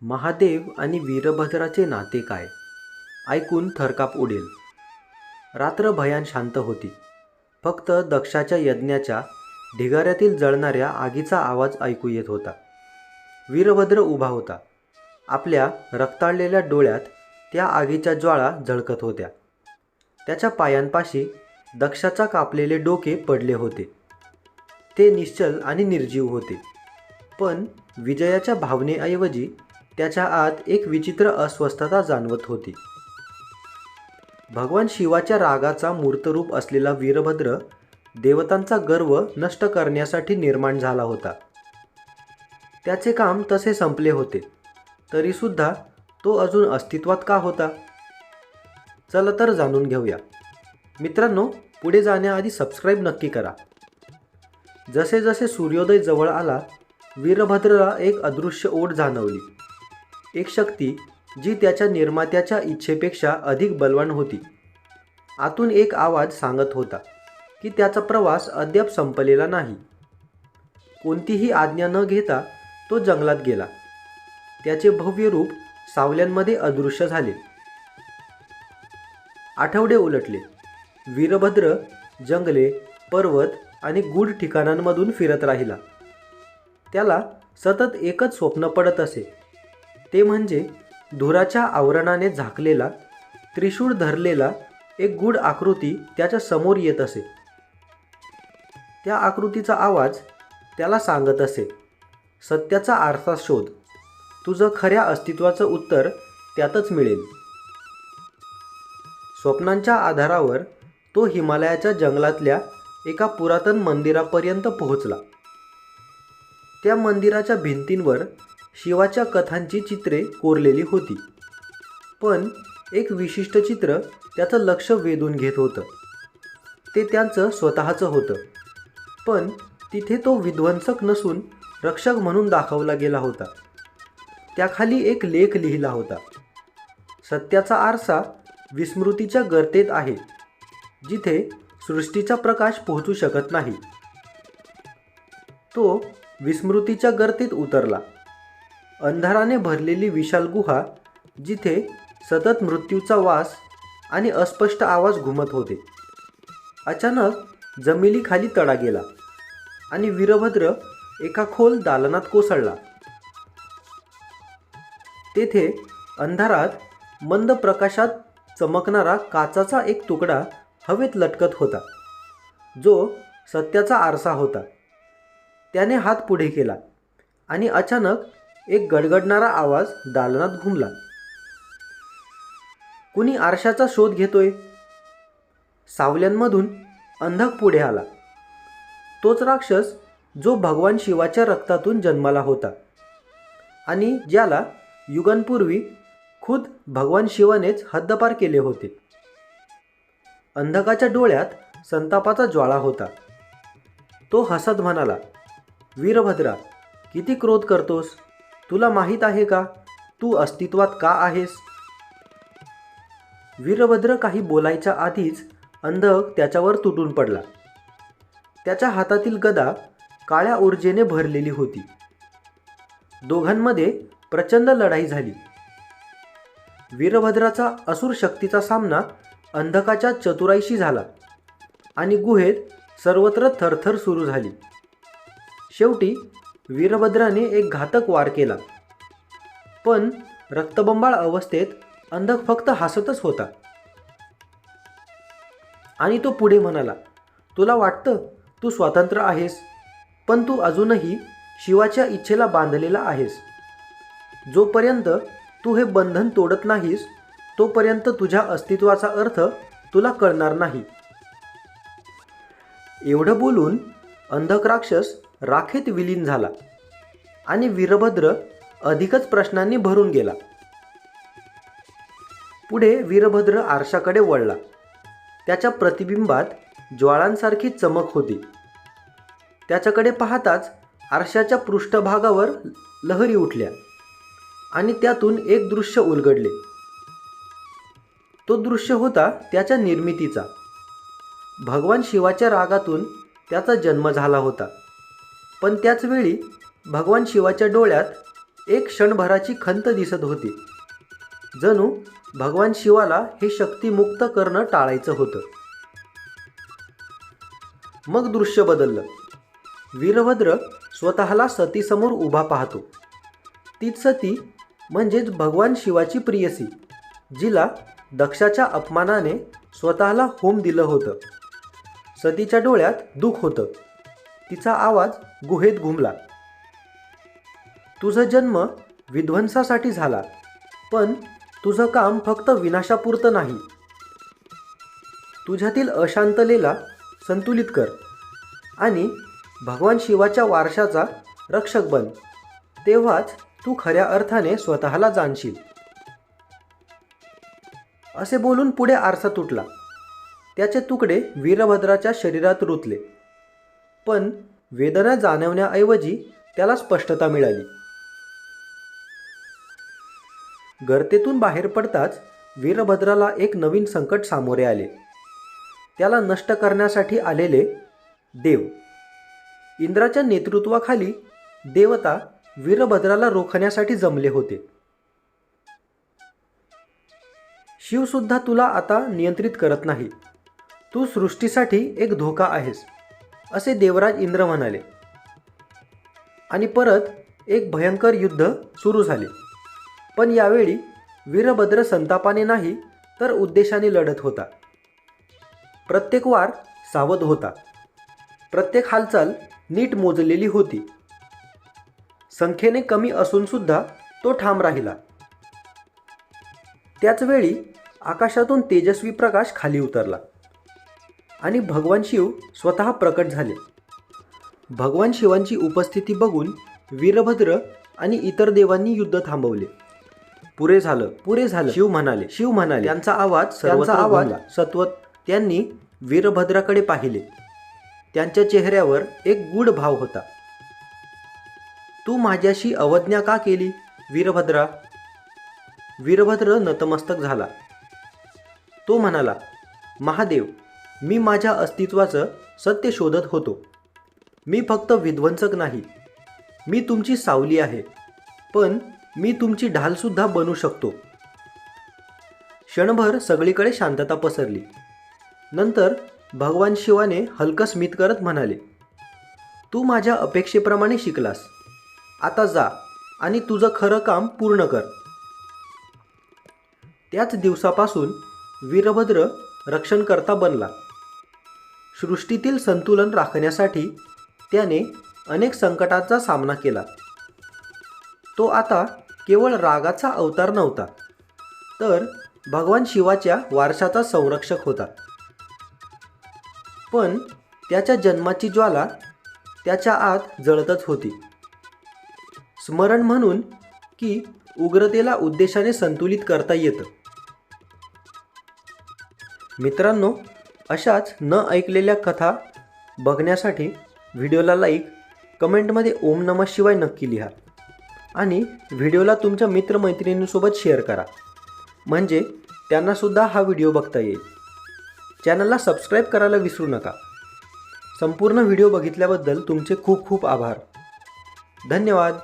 महादेव आणि वीरभद्राचे नाते काय? ऐकून थरकाप उडेल. रात्र भयान शांत होती. फक्त दक्षाच्या यज्ञाच्या ढिगाऱ्यातील जळणाऱ्या आगीचा आवाज ऐकू येत होता. वीरभद्र उभा होता. आपल्या रक्ताळलेल्या डोळ्यात त्या आगीच्या ज्वाळा झळकत होत्या. त्याच्या पायांपाशी दक्षाचा कापलेले डोके पडले होते. ते निश्चल आणि निर्जीव होते. पण विजयाच्या भावनेऐवजी त्याच्या आत एक विचित्र अस्वस्थता जाणवत होती. भगवान शिवाच्या रागाचा मूर्तरूप असलेला वीरभद्र देवतांचा गर्व नष्ट करण्यासाठी निर्माण झाला होता. त्याचे काम तसे संपले होते. तरीसुद्धा तो अजून अस्तित्वात का होता? चला तर जाणून घेऊया. मित्रांनो पुढे जाण्याआधी सबस्क्राईब नक्की करा. जसे जसे सूर्योदय जवळ आला वीरभद्रला एक अदृश्य ओढ जाणवली. एक शक्ती जी त्याच्या निर्मात्याच्या इच्छेपेक्षा अधिक बलवान होती. आतून एक आवाज सांगत होता की त्याचा प्रवास अद्याप संपलेला नाही. कोणतीही आज्ञा न घेता तो जंगलात गेला. त्याचे भव्य रूप सावल्यांमध्ये अदृश्य झाले. आठवडे उलटले. वीरभद्र जंगले पर्वत आणि गूढ ठिकाणांमधून फिरत राहिला. त्याला सतत एकच स्वप्न पडत असे. ते म्हणजे धुराच्या आवरणाने झाकलेला त्रिशूळ धरलेला एक गूढ आकृती त्याच्यासमोर येत असे. त्या आकृतीचा आवाज त्याला सांगत असे सत्याचा आरसा शोध. तुझं खऱ्या अस्तित्वाचं उत्तर त्यातच मिळेल. स्वप्नांच्या आधारावर तो हिमालयाच्या जंगलातल्या एका पुरातन मंदिरापर्यंत पोहोचला. त्या मंदिराच्या भिंतींवर शिवाच्या कथांची चित्रे कोरलेली होती. पण एक विशिष्ट चित्र त्याचं लक्ष वेधून घेत होतं. ते त्यांचं स्वतःचं होतं. पण तिथे तो विध्वंसक नसून रक्षक म्हणून दाखवला गेला होता. त्याखाली एक लेख लिहिला होता. सत्याचा आरसा विस्मृतीच्या गर्तेत आहे जिथे सृष्टीचा प्रकाश पोहोचू शकत नाही. तो विस्मृतीच्या गर्तेत उतरला. अंधाराने भरलेली विशाल गुहा जिथे सतत मृत्यूचा वास आणि अस्पष्ट आवाज घुमत होते. अचानक जमिनीखाली तडा गेला आणि वीरभद्र एका खोल दालनात कोसळला. तेथे अंधारात मंद प्रकाशात चमकणारा काचाचा एक तुकडा हवेत लटकत होता. जो सत्याचा आरसा होता. त्याने हात पुढे केला आणि अचानक एक गडगडणारा आवाज दालनात घुमला. कुणी आरशाचा शोध घेतोय? सावल्यांमधून अंधक पुढे आला. तोच राक्षस जो भगवान शिवाच्या रक्तातून जन्माला होता आणि ज्याला युगांपूर्वी खुद भगवान शिवानेच हद्दपार केले होते. अंधकाच्या डोळ्यात संतापाचा ज्वाळा होता. तो हसत म्हणाला वीरभद्रा किती क्रोध करतोस? तुला माहीत आहे का? तू अस्तित्वात का आहेस? वीरभद्र काही बोलायच्या आधीच अंधक त्याच्यावर तुटून पडला. त्याच्या हातातील गदा काळ्या ऊर्जेने भरलेली होती. दोघांमध्ये प्रचंड लढाई झाली. वीरभद्राचा असुर शक्तीचा सामना अंधकाच्या चतुराईशी झाला आणि गुहेत सर्वत्र थरथर सुरू झाली. शेवटी वीरभद्राने एक घातक वार केला. पण रक्तबंबाळ अवस्थेत अंधक फक्त हसतच होता. आणि तो पुढे म्हणाला तुला वाटतं तू स्वतंत्र आहेस पण तू अजूनही शिवाच्या इच्छेला बांधलेला आहेस. जोपर्यंत तू हे बंधन तोडत नाहीस तोपर्यंत तुझ्या अस्तित्वाचा अर्थ तुला कळणार नाही. एवढं बोलून अंधक राक्षस राखेत विलीन झाला आणि वीरभद्र अधिकच प्रश्नांनी भरून गेला. पुढे वीरभद्र आरशाकडे वळला. त्याच्या प्रतिबिंबात ज्वाळांसारखी चमक होती. त्याच्याकडे पाहताच आरशाच्या पृष्ठभागावर लहरी उठल्या आणि त्यातून एक दृश्य उलगडले. तो दृश्य होता त्याच्या निर्मितीचा. भगवान शिवाच्या रागातून त्याचा जन्म झाला होता. पण त्याच वेळी भगवान शिवाच्या डोळ्यात एक क्षणभराची खंत दिसत होती. जणू भगवान शिवाला हे शक्तिमुक्त करणं टाळायचं होतं. मग दृश्य बदललं. वीरभद्र स्वतःला सतीसमोर उभा पाहतो. तीच सती म्हणजेच भगवान शिवाची प्रियसी जिला दक्षाच्या अपमानाने स्वतःला होम दिलं होतं. सतीच्या डोळ्यात दुःख होतं. तिचा आवाज गुहेत घुमला. तुझा जन्म विध्वंसासाठी झाला पण तुझं काम फक्त विनाशापुरतं नाही. तुझ्यातील अशांतलेला संतुलित कर आणि भगवान शिवाच्या वारशाचा रक्षक बन. तेव्हाच तू खऱ्या अर्थाने स्वतःला जाणशील. असे बोलून पुढे आरसा तुटला. त्याचे तुकडे वीरभद्राच्या शरीरात रुतले. पण वेदना जाणवण्याऐवजी त्याला स्पष्टता मिळाली. गर्तेतून बाहेर पडताच वीरभद्राला एक नवीन संकट सामोरे आले. त्याला नष्ट करण्यासाठी आलेले देव. इंद्राच्या नेतृत्वाखाली देवता वीरभद्राला रोखण्यासाठी जमले होते. शिवसुद्धा तुला आता नियंत्रित करत नाही. तू सृष्टीसाठी एक धोका आहेस. असे देवराज इंद्र म्हणाले. आणि परत एक भयंकर युद्ध सुरू झाले. पण यावेळी वीरभद्र संतापाने नाही तर उद्देशाने लढत होता. प्रत्येक वार सावध होता. प्रत्येक हालचाल नीट मोजलेली होती. संख्येने कमी असूनसुद्धा तो ठाम राहिला. त्याचवेळी आकाशातून तेजस्वी प्रकाश खाली उतरला. आणि भगवान शिव स्वतः प्रकट झाले. भगवान शिवांची उपस्थिती बघून वीरभद्र आणि इतर देवांनी युद्ध थांबवले. पुरे झालं पुरे झालं. शिव म्हणाले. शिव म्हणाले. त्यांचा आवाज त्यांचा आवाज सत्वत त्यांनी वीरभद्राकडे पाहिले. त्यांच्या चेहऱ्यावर एक गूढ भाव होता. तू माझ्याशी अवज्ञा का केली वीरभद्रा? वीरभद्र नतमस्तक झाला. तो म्हणाला महादेव मी माझ्या अस्तित्वाचं सत्य शोधत होतो. मी फक्त विध्वंसक नाही. मी तुमची सावली आहे. पण मी तुमची ढालसुद्धा बनू शकतो. क्षणभर सगळीकडे शांतता पसरली. नंतर भगवान शिवाने हलकं स्मित करत म्हणाले तू माझ्या अपेक्षेप्रमाणे शिकलास. आता जा आणि तुझं खरं काम पूर्ण कर. त्याच दिवसापासून वीरभद्र रक्षणकर्ता बनला. सृष्टीतील संतुलन राखण्यासाठी त्याने अनेक संकटांचा सामना केला. तो आता केवळ रागाचा अवतार नव्हता तर भगवान शिवाच्या वारशाचा संरक्षक होता. पण त्याच्या जन्माची ज्वाला त्याच्या आत जळतच होती. स्मरण म्हणून की उग्रतेला उद्देशाने संतुलित करता येतं. मित्रांनो अशाच न ऐकलेल्या कथा बघण्यासाठी व्हिडिओला लाईक कमेंटमध्ये ओम नमः शिवाय नक्की लिहा. आणि व्हिडिओला तुमच्या मित्रमैत्रिणींसोबत शेअर करा. म्हणजे त्यांनासुद्धा हा व्हिडिओ बघता येईल. चॅनलला सबस्क्राईब करायला विसरू नका. संपूर्ण व्हिडिओ बघितल्याबद्दल तुमचे खूप खूप आभार. धन्यवाद.